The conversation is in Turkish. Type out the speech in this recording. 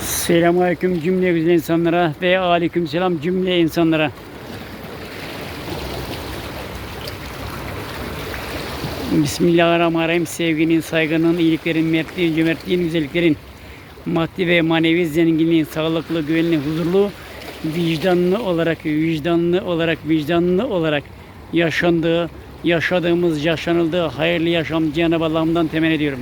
Selamünaleyküm cümle güzel insanlara ve aleyküm selam cümle insanlara. Bismillahirrahmanirrahim. Sevginin, saygının, iyiliklerin, mertliğin, cömertliğin, güzelliklerin, maddi ve manevi zenginliğin, sağlıklı, güvenli, huzurlu, vicdanlı olarak, vicdanlı olarak, vicdanlı olarak yaşandığı, yaşadığımız, yaşanıldığı hayırlı yaşam Cenab-ı Allah'ımdan temenni ediyorum.